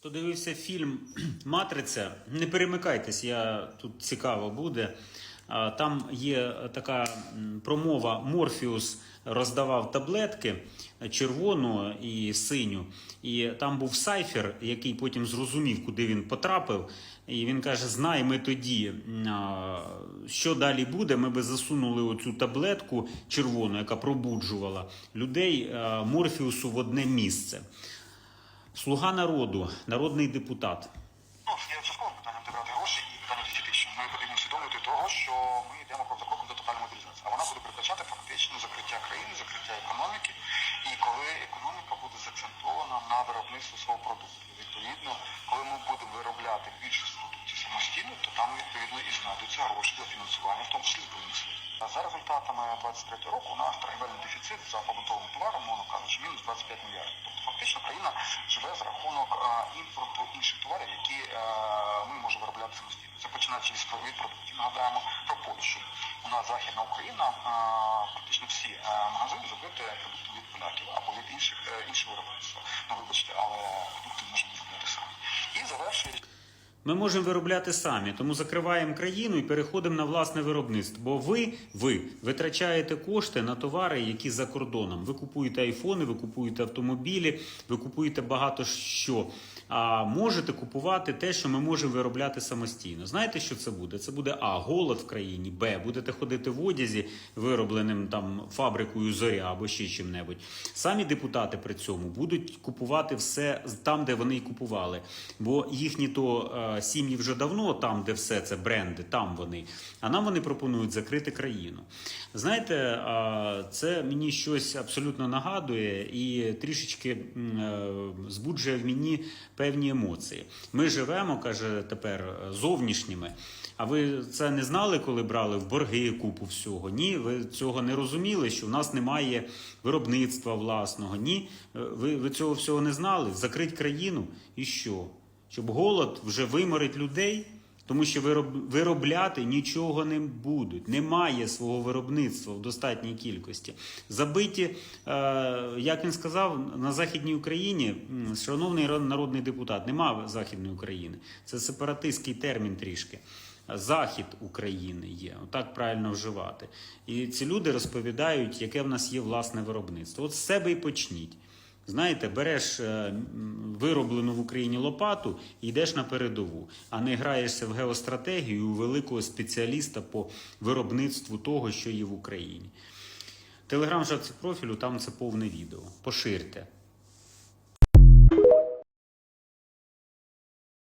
Хто дивився фільм Матриця, не перемикайтесь, я тут цікаво буде. Там є така промова Морфіус роздавав таблетки червону і синю. І там був сайфер, який потім зрозумів, куди він потрапив. І він каже: Знай ми тоді, що далі буде. Ми би засунули оцю таблетку червону, яка пробуджувала людей Морфіусу в одне місце. Слуга народу, народний депутат. Ну, є частково питання де брати гроші і питання дефіцитичне. Ми потрібно усвідомити того, що ми йдемо крок за до тотальної мобілізації. А вона буде передбачати фактично закриття країни, закриття економіки. І коли економіка буде закцентована на виробництво свого продукту. Відповідно, коли ми будемо виробляти більшість продуктів самостійно, то там відповідно і знайдуться гроші для фінансування, в тому числі збройних сил. А За результатами 23 року у нас торгівельний дефіцит за побутовим товаром, мовно кажучи, мінус 25 мільярдів. Тобто фактично країна живе за рахунок а, імпорту інших товарів, які а, ми можемо виробляти самостійно. Це починаючи від продуктів. Нагадаємо про Польщу. У нас Західна Україна, а, практично всі магазини забиті продуктами від поляків або від інших е, інших виробництва. Ну вибачте, але продукти можемо виробляти самі. І завершує Ми можемо виробляти самі, тому закриваємо країну і переходимо на власне виробництво. Бо ви, ви витрачаєте кошти на товари, які за кордоном. Ви купуєте айфони, ви купуєте автомобілі, ви купуєте багато що. А можете купувати те, що ми можемо виробляти самостійно. Знаєте, що це буде? Це буде А. Голод в країні, Б. Будете ходити в одязі, виробленим там фабрикою зоря або ще чим-небудь. Самі депутати при цьому будуть купувати все там, де вони й купували. Бо їхні то е, сім'ї вже давно там, де все це бренди, там вони. А нам вони пропонують закрити країну. Знаєте, це мені щось абсолютно нагадує і трішечки е, збуджує в мені певні емоції. Ми живемо, каже тепер, е, зовнішніми. А ви це не знали, коли брали в борги купу всього? Ні, ви цього не розуміли, що в нас немає виробництва власного. Ні, Е, ви, ви цього всього не знали. Закрить країну і що? Щоб голод вже виморить людей, тому що виробляти нічого не будуть. Немає свого виробництва в достатній кількості. Забиті, е, як він сказав, на Західній Україні, шановний народний депутат, нема Західної України. Це сепаратистський термін трішки. Захід України є, отак правильно вживати. І ці люди розповідають, яке в нас є власне виробництво. От з себе і почніть. Знаєте, береш е, вироблену в Україні лопату і йдеш на передову, а не граєшся в геостратегію у великого спеціаліста по виробництву того, що є в Україні. Телеграм шапці профілю, там це повне відео. Поширте.